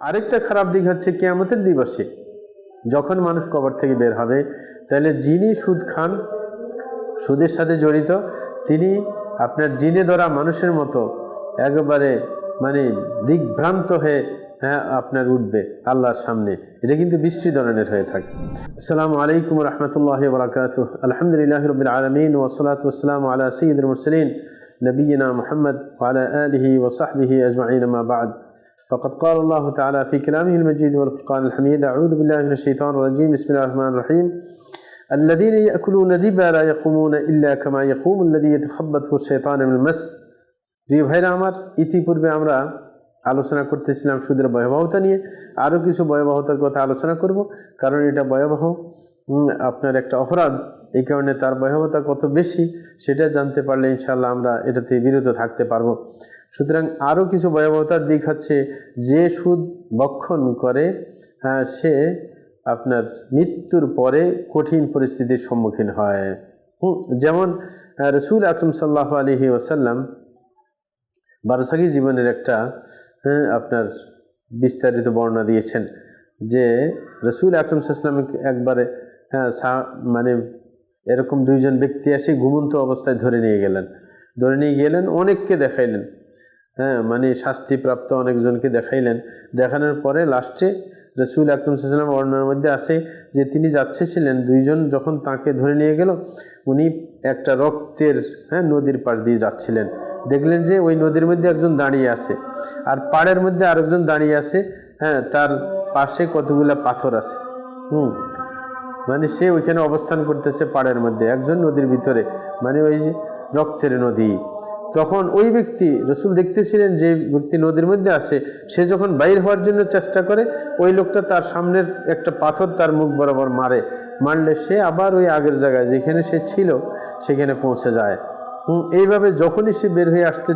আরেকটা খারাপ দিক হচ্ছে কেয়ামতের দিবসে। যখন মানুষ কবর থেকে বের হবে, তাহলে যিনি সুদ খান, সুদের সাথে জড়িত, তিনি আপনার জিনে ধরা মানুষের মতো একেবারে মানে দিগভ্রান্ত হয়ে হ্যাঁ আপনার উঠবে আল্লাহর সামনে। এটা কিন্তু বিশ্রী ধরনের হয়ে থাকে। আসসালামু আলাইকুম রহমতুল্লাহ বরাকাত আলহামদুলিল্লাহ রবিল আলমিন ওসলাত ওসালাম আলা সঈদ মুরসলিন নবীনা মোহাম্মদ আলা আলহি ওসাহবিহি আজমাইন বাদ। فقد قال الله تعالى في كلامه المجيد والفرقان الحميد أعوذ بالله من الشيطان الرجيم بسم الله الرحمن الرحيم الذين يأكلون الربا لا يقومون إلا كما يقوم الذي يتخبطه الشيطان من المس প্রিয় ভাইরা আমার ইতিপূর্বে আমরা আলোচনা করতেছিলাম সুদের ভয়াবহতা নিয়ে আরও কিছু ভয়াবহতার কথা আলোচনা করব কারণ এটা ভয়াবহ উম, আপনার একটা অপরাধ এই কারণে তার ভয়াবহতা কত বেশি সেটা জানতে পারলে ইনশাল্লাহ আমরা এটাতে বিরত থাকতে পারবো সুতরাং আরও কিছু ভয়াবহতার দিক হচ্ছে যে সুদ বক্ষণ করে সে আপনার মৃত্যুর পরে কঠিন পরিস্থিতির সম্মুখীন হয়। যেমন রসুল আকরম সাল্লাহ আলহি ওসাল্লাম বারসাগি জীবনের একটা হ্যাঁ, আপনার বিস্তারিত বর্ণনা দিয়েছেন যে রসুল আকরম সাল্লাম একবারে হ্যাঁ মানে এরকম দুইজন ব্যক্তি এসে ঘুমন্ত অবস্থায় ধরে নিয়ে গেলেন। ধরে নিয়ে গেলেন অনেককে দেখাইলেন। হ্যাঁ মানে শাস্তিপ্রাপ্ত অনেকজনকে দেখাইলেন। দেখানোর পরে লাস্টে রসুল আকরম সাল্লাম বর্ণনার মধ্যে আসে যে তিনি যাচ্ছে ছিলেন দুইজন যখন তাকে ধরে নিয়ে গেল, উনি একটা রক্তের হ্যাঁ নদীর পাশ দিয়ে যাচ্ছিলেন। দেখলেন যে ওই নদীর মধ্যে একজন দাঁড়িয়ে আছে। আর পাড়ের মধ্যে আরেকজন দাঁড়িয়ে আছে হ্যাঁ তার পাশে কতগুলা পাথর আছে। হুম মানে সে ওইখানে অবস্থান করতেছে পাড়ের মধ্যে, একজন নদীর ভিতরে মানে ওই যে রক্তের নদী। তখন ওই ব্যক্তি রসুল দেখতেছিলেন যে ব্যক্তি নদীর মধ্যে আসে সে যখন বাইর হওয়ার জন্য চেষ্টা করে ওই লোকটা তার সামনের একটা পাথর তার মুখ বরাবর মারে। মারলে সে আবার ওই আগের জায়গায় যেখানে সে ছিল সেখানে পৌঁছে যায়। হুম, এইভাবে যখনই সে বের হয়ে আসতে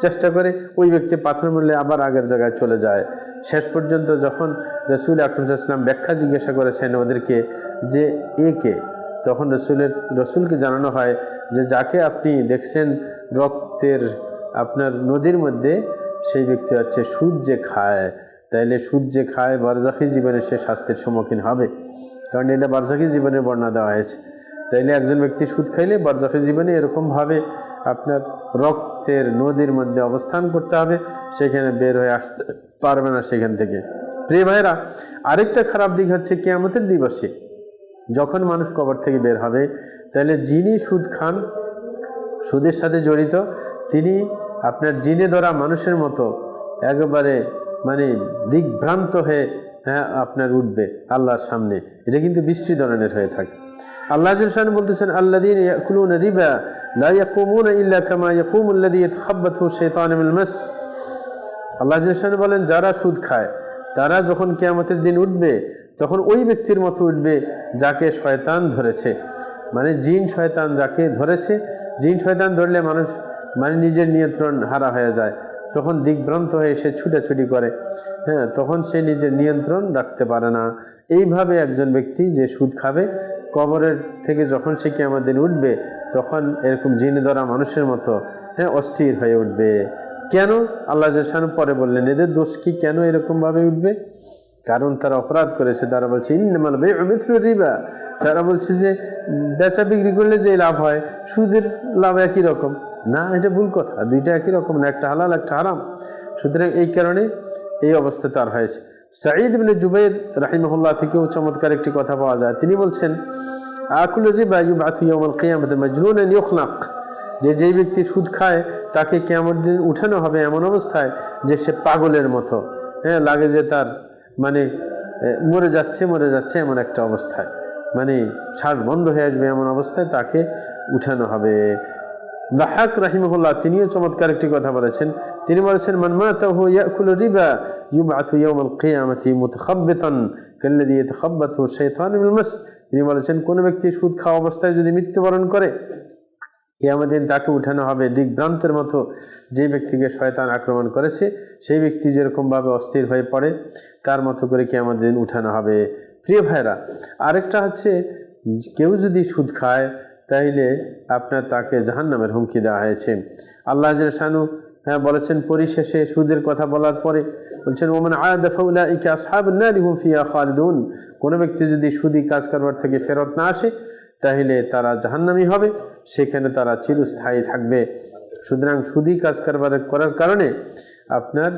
চেষ্টা করে ওই ব্যক্তি পাথর মারলে আবার আগের জায়গায় চলে যায়। শেষ পর্যন্ত যখন রসুল আকরমসাল্লাম ব্যাখ্যা জিজ্ঞাসা করেছেন ওদেরকে যে এ কে? তখন রসুলের রসুলকে জানানো হয় যে যাকে আপনি দেখছেন রক্তের আপনার নদীর মধ্যে সেই ব্যক্তি হচ্ছে সুদ যে খায়। তাইলে সুদ যে খায় বারজাখি জীবনে সে স্বাস্থ্যের সম্মুখীন হবে। কারণ এটা বারজাখি জীবনের বর্ণনা দেওয়া হয়েছে। তাইলে একজন ব্যক্তি সুদ খাইলে বারজাখি জীবনে এরকমভাবে আপনার রক্তের নদীর মধ্যে অবস্থান করতে হবে, সেখানে বের হয়ে আসতে পারবে না সেখান থেকে। প্রিয় ভাইরা আরেকটা খারাপ দিক হচ্ছে কেয়ামতের দিবসে। যখন মানুষ কবর থেকে বের হবে তাহলে যিনি সুদ খান সুদের সাথে জড়িত। তিনি আপনার জিনে ধরা মানুষের মতো একেবারে মানে দিগ্ভ্রান্ত হয়ে হ্যাঁ আপনার উঠবে আল্লাহর সামনে। এটা কিন্তু বিশ্রী ধরনের হয়ে থাকে। আল্লাহ জান বলতেছেন আল্লাদিন ইয়াকুলুন রিবা আল্লাহ জান বলেন, যারা সুদ খায়, তারা যখন কিয়ামতের দিন উঠবে, তখন ওই ব্যক্তির মতো উঠবে যাকে শয়তান ধরেছে। মানে জিন শয়তান যাকে ধরেছে জিন শয়তান ধরলে মানুষ মানে নিজের নিয়ন্ত্রণ হারা হয়ে যায়। তখন দিগ্ভ্রান্ত হয়ে সে ছুটাছুটি করে। হ্যাঁ তখন সে নিজের নিয়ন্ত্রণ রাখতে পারে না। এইভাবে একজন ব্যক্তি যে সুদ খাবে, কবরের থেকে যখন সে কি আমাদের উঠবে, তখন এরকম জিনে ধরা মানুষের মতো হ্যাঁ অস্থির হয়ে উঠবে। কেন? আল্লাহ জাসান পরে বললেন, এদের দোষ কি কেন এরকমভাবে উঠবে? কারণ তারা অপরাধ করেছে, তারা বলছে, ইন্নামাল রিবা। তারা বলছে যে, বেচা বিক্রি করলে যে লাভ হয়, সুদের লাভ একই রকম। না, এটা ভুল কথা, দুইটা একই রকম না, একটা হালাল, একটা হারাম। সুতরাং এই কারণে এই অবস্থা তার হয়েছে। সাঈদ ইবনে জুবাইর রাহিমহুল্লাহ থেকেও চমৎকার একটি কথা পাওয়া যায়। তিনি বলছেন আকুল রিবা ইউবাথু ইয়াউমাল কিয়ামাতি মাজনুনান ইউখনাক যে যেই ব্যক্তি সুদ খায়, তাকে কেমন দিন উঠানো হবে এমন অবস্থায় যে সে পাগলের মতো। হ্যাঁ লাগে যে তার মানে মরে যাচ্ছে মরে যাচ্ছে এমন একটা অবস্থায়। মানে শ্বাস বন্ধ হয়ে আসবে এমন অবস্থায় তাকে উঠানো হবে। দাহাক রাহিমহুল্লাহ, তিনিও চমৎকার একটি কথা বলেছেন। তিনি বলেছেন মানমাতাহু ইয়াকুলু রিবা ইউবআথু ইয়াউমাল কিয়ামাতি মুতাখাব্বিতান কাল্লাযী ইয়াতাখাব্বাতু শাইতানু মিনাল মাস। তিনি বলেছেন, কোন ব্যক্তি সুদ খাওয়া অবস্থায় যদি মৃত্যুবরণ করে কিয়ামত দিন তাকে উঠানো হবে দিগ্ভ্রান্তের মতো। যে ব্যক্তিকে শয়তান আক্রমণ করেছে, সেই ব্যক্তি যেরকমভাবে অস্থির হয়ে পড়ে, তার মতো করে কিয়ামত দিন উঠানো হবে। প্রিয় ভাইরা আরেকটা হচ্ছে, কেউ যদি সুদ খায়, তাইলে আপনার তাকে জাহান্নামের হুমকি দেওয়া হয়েছে। আল্লাহ শানু হ্যাঁ বলেছেন, পরিশেষে সুদের কথা বলার পরে বলছেন, ওমান আয়াদা ফাউলাইকা আসহাবুন নারি, হুম ফিহা খালিদুন। কোনো ব্যক্তি যদি সুদি কাজ কারবার থেকে ফেরত না আসে তাহলে তারা জাহান্নামী হবে। সেখানে তারা চিরস্থায়ী থাকবে। সুতরাং সুদি কাজ কারবার করার কারণে আপনার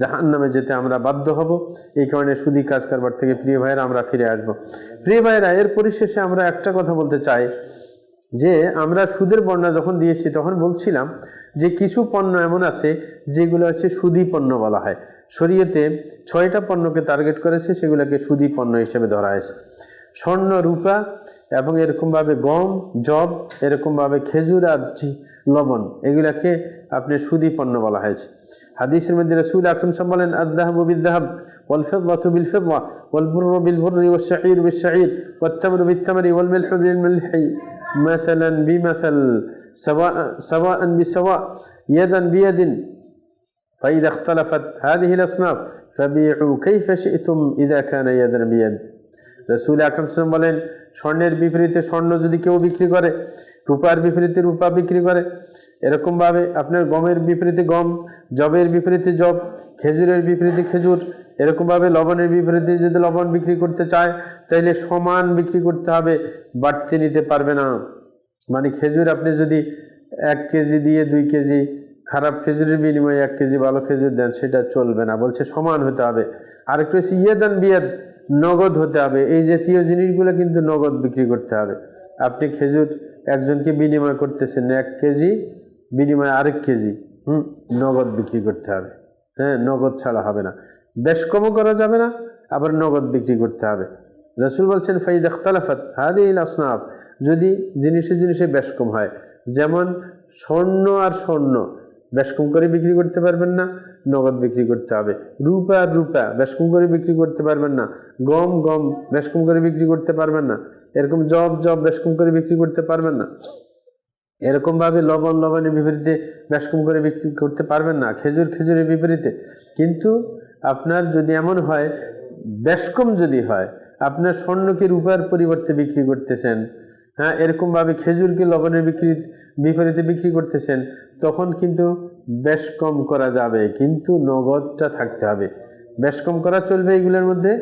জাহান নামে যেতে আমরা বাধ্য হব। এই কারণে সুদি কাজ কারবার থেকে প্রিয় ভাইয়েরা, আমরা ফিরে আসব। প্রিয় ভাইয়েরা, এর পরিশেষে আমরা একটা কথা বলতে চাই, যে আমরা সুদের বর্ণনা যখন দিয়েছি, তখন বলছিলাম যে কিছু পণ্য এমন আছে, যেগুলো হচ্ছে সুদি পণ্য বলা হয়। শরীয়তে ছয়টা পণ্যকে টার্গেট করেছে, সেগুলোকে সুদি পণ্য হিসেবে ধরা হয়েছে। স্বর্ণ, রূপা এবং এরকমভাবে গম জব এরকমভাবে খেজুর আর জি- লবণ এগুলাকে আপনি সুদি পণ্য বলা হয়েছে হাদিসের মধ্যে রসুল আকরম সাহেব বলেন আদাহাব বিদাহাব والفضة بالفضة والبر بالبر والشعير بالشعير والتمر بالتمر والملح بالملح مثلا بمثل سواء سواء بسواء يدا بيد فإذا اختلفت هذه الأصناف فبيعوا كيف شئتم إذا كان يدا بيد রসুল আকরম সাল্লাম বলেন স্বর্ণের বিপরীতে স্বর্ণ যদি কেউ বিক্রি করে, রূপার বিপরীতে রূপা বিক্রি করে, এরকমভাবে আপনার গমের বিপরীতে গম জবের বিপরীতে জব খেজুরের বিপরীতে খেজুর, এরকমভাবে লবণের বিপরীতে যদি লবণ বিক্রি করতে চায় তাহলে সমান বিক্রি করতে হবে, বাড়তি নিতে পারবে না। মানে খেজুর আপনি যদি এক কেজি দিয়ে দুই কেজি, খারাপ খেজুরের বিনিময়ে এক কেজি ভালো খেজুর দেন, সেটা চলবে না, বলছে সমান হতে হবে। আরেকটু হচ্ছে ইয়েদান বিয়াদ নগদ হতে হবে। এই জাতীয় জিনিসগুলো কিন্তু নগদ বিক্রি করতে হবে। আপনি খেজুর একজনকে বিনিময় করতেছেন এক কেজি, বিনিময়ে আরেক কেজি, হুম, নগদ বিক্রি করতে হবে। হ্যাঁ নগদ ছাড়া হবে না। বেশ কমও করা যাবে না, আবার নগদ বিক্রি করতে হবে। রসুল বলছেন, ফাইদ আখতালাফাত হাদি আসনাফ। যদি জিনিসে জিনিসে বেশ কম হয়, যেমন স্বর্ণ আর স্বর্ণ, বেশ কম করে বিক্রি করতে পারবেন না। নগদ বিক্রি করতে হবে। রূপা রূপা বেশ কম করে বিক্রি করতে পারবেন না। গম গম বেশ কম করে বিক্রি করতে পারবেন না। এরকম জব জব বেশ কম করে বিক্রি করতে পারবেন না। এরকম ভাবে লবণ, লবণের বিপরীতে বেশ কম করে বিক্রি করতে পারবেন না, খেজুর, খেজুরের বিপরীতে। কিন্তু আপনার যদি এমন হয় বেশ কম যদি হয়, আপনার স্বর্ণকে রূপার পরিবর্তে বিক্রি করতেছেন হ্যাঁ এরকমভাবে খেজুরকে লবণের বিক্রি, বিপরীতে বিক্রি করতেছেন, তখন কিন্তু বেশ কম করা যাবে, কিন্তু নগদটা থাকতে হবে। বেশ কম করা চলবে এগুলোর মধ্যে?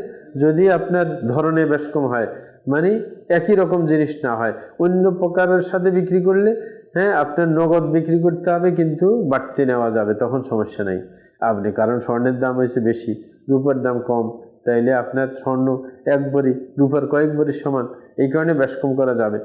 যদি আপনার ধরনে বেশ কম হয় মানে একই রকম জিনিস না হয়, অন্য প্রকারের সাথে বিক্রি করলে হ্যাঁ আপনার নগদ বিক্রি করতে হবে, কিন্তু বাড়তি নেওয়া যাবে, তখন সমস্যা নেই। আপনি, কারণ স্বর্ণের দাম হয়েছে বেশি, রূপার দাম কম, তাইলে আপনার স্বর্ণ এক ভরি রূপার কয়েক ভরির সমান, এই কারণে বেশ কম করা যাবে।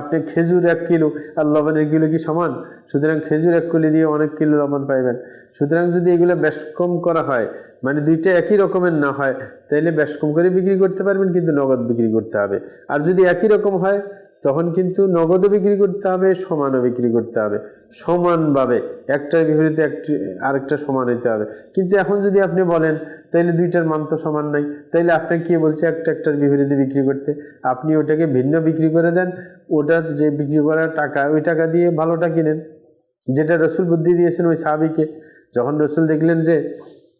আপনি খেজুর এক কিলো আর লবণের কিলো কি সমান? সুতরাং খেজুর এক কলি দিয়ে অনেক কিলো লবণ পাইবেন। সুতরাং যদি এগুলো বেশ কম করা হয় মানে দুইটা একই রকমের না হয় তাহলে বেশ কম করে বিক্রি করতে পারবেন, কিন্তু নগদ বিক্রি করতে হবে। আর যদি একই রকম হয়, তখন কিন্তু নগদও বিক্রি করতে হবে, সমানও বিক্রি করতে হবে। সমানভাবে, একটার বিপরীতে একটি, আরেকটা সমান হইতে হবে। কিন্তু এখন যদি আপনি বলেন, তাইলে দুইটার মান তো সমান নাই, তাইলে আপনাকে কে বলছে একটা একটার বিপরীতে বিক্রি করতে? আপনি ওটাকে ভিন্ন বিক্রি করে দেন ওটার যে বিক্রি করার টাকা, ওই টাকা দিয়ে ভালোটা কিনেন। যেটা রসুল বুদ্ধি দিয়েছেন ওই সাহাবিকে। যখন রসুল দেখলেন যে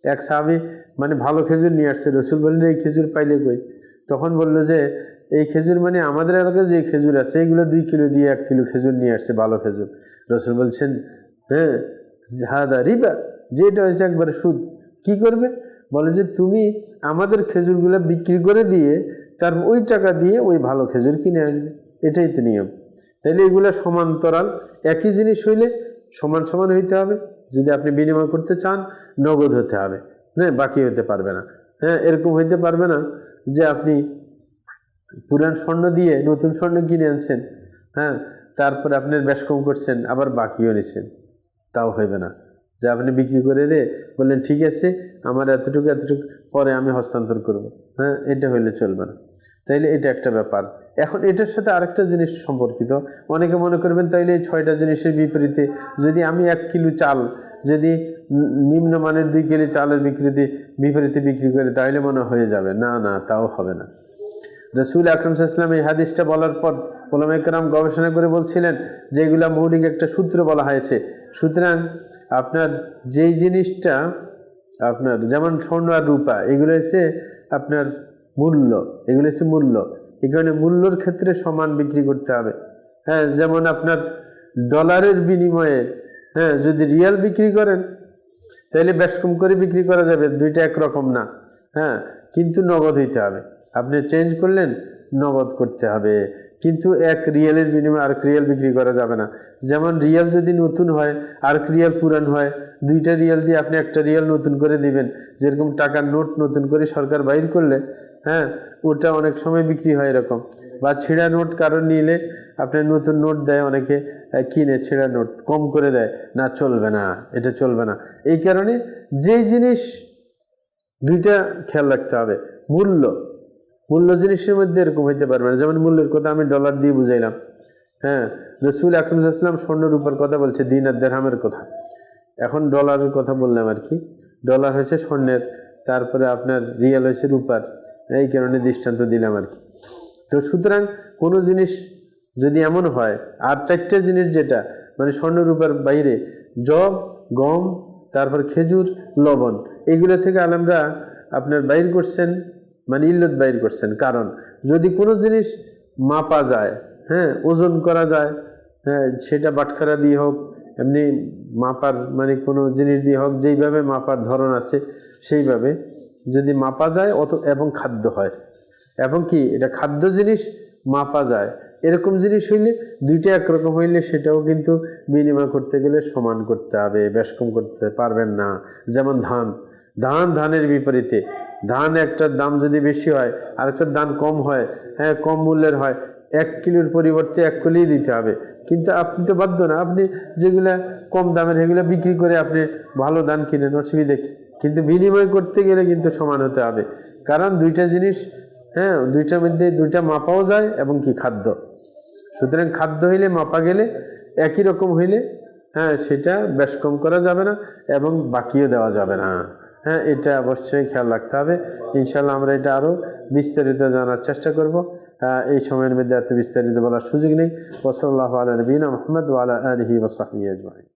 এক সাহাবি মানে ভালো খেজুর নিয়ে আসছে, রসুল বললেন, এই খেজুর পাইলে কই? তখন বলল যে, এই খেজুর মানে আমাদের এলাকায় যে খেজুর আছে, এগুলো দুই কিলো দিয়ে এক কিলো খেজুর নিয়ে আসছে, ভালো খেজুর। রসুল বলছেন হ্যাঁ হাদা রিবা, যেটা হয়েছে একবারে সুদ। কি করবে? বলে যে, তুমি আমাদের খেজুরগুলো বিক্রি করে দিয়ে, তার ওই টাকা দিয়ে ওই ভালো খেজুর কিনে আসবে এটাই তো নিয়ম। তাইলে এগুলো সমান্তরাল। একই জিনিস হইলে সমান সমান হইতে হবে। যদি আপনি বিনিময় করতে চান, নগদ হতে হবে। হ্যাঁ বাকি হতে পারবে না। হ্যাঁ এরকম হইতে পারবে না যে আপনি পুরান স্বর্ণ দিয়ে নতুন স্বর্ণ কিনে আনছেন। হ্যাঁ তারপরে আপনি বেশ কম করছেন, আবার বাকিও নিচ্ছেন তাও হইবে না। যে আপনি বিক্রি করে দে বললেন, ঠিক আছে, আমার এতটুকু এতটুকু, পরে আমি হস্তান্তর করব। হ্যাঁ এটা হইলে চলবে না। তাইলে এটা একটা ব্যাপার। এখন এটার সাথে আরেকটা জিনিস সম্পর্কিত। অনেকে মনে করবেন, তাইলে এই ছয়টা জিনিসের বিপরীতে যদি আমি এক কিলো চাল, যদি নিম্নমানের দুই কিলো চালের বিক্রিতে, বিপরীতে বিক্রি করি তাহলে মনে হয়ে যাবে। না না, তাও হবে না। রসুল আকরম সাল্লাম এই হাদিসটা বলার পর ওলামা একরাম গবেষণা করে বলছিলেন যে এগুলা মৌলিক একটা সূত্র বলা হয়েছে। সুতরাং আপনার যেই জিনিসটা, আপনার যেমন স্বর্ণ আর রূপা, এগুলো হচ্ছে আপনার মূল্য, এগুলো হচ্ছে মূল্য। এই কারণে মূল্যর ক্ষেত্রে সমান বিক্রি করতে হবে। হ্যাঁ যেমন আপনার ডলারের বিনিময়ে হ্যাঁ যদি রিয়াল বিক্রি করেন, তাহলে বেশ কম করে বিক্রি করা যাবে, দুইটা একরকম না। হ্যাঁ কিন্তু নগদ হইতে হবে। আপনি চেঞ্জ করলেন, নগদ করতে হবে। কিন্তু এক রিয়েলের বিনিময়ে আরেক রিয়েল বিক্রি করা যাবে না। যেমন রিয়েল যদি নতুন হয়, আর রিয়েল পুরান হয়, দুইটা রিয়েল দিয়ে আপনি একটা রিয়েল নতুন করে দিবেন। যেরকম টাকার নোট নতুন করে সরকার বাইর করলে হ্যাঁ ওটা অনেক সময় বিক্রি হয় এরকম। বা ছেঁড়া নোট কারণ নিলে আপনার নতুন নোট দেয়, অনেকে কিনে ছেঁড়া নোট, কম করে দেয়। না, চলবে না, এটা চলবে না। এই কারণে যেই জিনিস, দুইটা খেয়াল রাখতে হবে। মূল্য। মূল্য জিনিসের মধ্যে এরকম হইতে পারবে না। যেমন মূল্যের কথা আমি ডলার দিয়ে বুঝাইলাম। হ্যাঁ রসুল আকরমসাল্লাম স্বর্ণের উপর কথা বলছে, দিন আর দেড়হামের কথা। এখন ডলারের কথা বললাম আর কি। ডলার হয়েছে স্বর্ণের, তারপরে আপনার রিয়াল হয়েছে রূপার। এই কারণে দৃষ্টান্ত দিলাম আর কি। তো সুতরাং কোনো জিনিস যদি এমন হয়, আর চারটে জিনিস যেটা মানে স্বর্ণ রূপার বাইরে, জব, গম, তারপর খেজুর, লবণ, এগুলো থেকে আলমরা আপনার বাইর করছেন মানে ইল্লত বাইর করছেন। কারণ যদি কোনো জিনিস মাপা যায় হ্যাঁ ওজন করা যায় হ্যাঁ সেটা বাটখারা দিয়ে হোক, এমনি মাপার মানে কোনো জিনিস দিয়ে হোক, যেইভাবে মাপার ধরন আছে, সেইভাবে যদি মাপা যায়, অত এবং খাদ্য হয়। এবং কি, এটা খাদ্য জিনিস মাপা যায়। এরকম জিনিস হইলে, দুইটা একরকম হইলে সেটাও কিন্তু বিনিময় করতে গেলে সমান করতে হবে, বেশ কম করতে পারবেন না। যেমন ধান ধান, ধানের বিপরীতে ধান একটার দাম যদি বেশি হয় আর একটার দাম কম হয় হ্যাঁ কম মূল্যের হয়, এক কিলোর পরিবর্তে এক কিলোই দিতে হবে। কিন্তু আপনি তো বাধ্য না, আপনি যেগুলা কম দামের সেগুলো বিক্রি করে আপনি ভালো দান কিনেন, অসুবিধা কিন্তু বিনিময় করতে গেলে কিন্তু সমান হতে হবে। কারণ দুইটা জিনিস হ্যাঁ দুইটার মধ্যে দুইটা মাপাও যায় এবং কি খাদ্য? সুতরাং খাদ্য হইলে মাপা গেলে একই রকম হইলে হ্যাঁ সেটা বেশ কম করা যাবে না এবং বাকিও দেওয়া যাবে না। হ্যাঁ এটা অবশ্যই খেয়াল রাখতে হবে। ইনশাল্লাহ আমরা এটা আরও বিস্তারিত জানার চেষ্টা করব। আহ, এই সময়ের মধ্যে এত বিস্তারিত বলার সুযোগ নেই। ওসল্লাহ আলা নবীনা মোহাম্মদ ওয়ালা আলহি ওসাহি আজমাইন।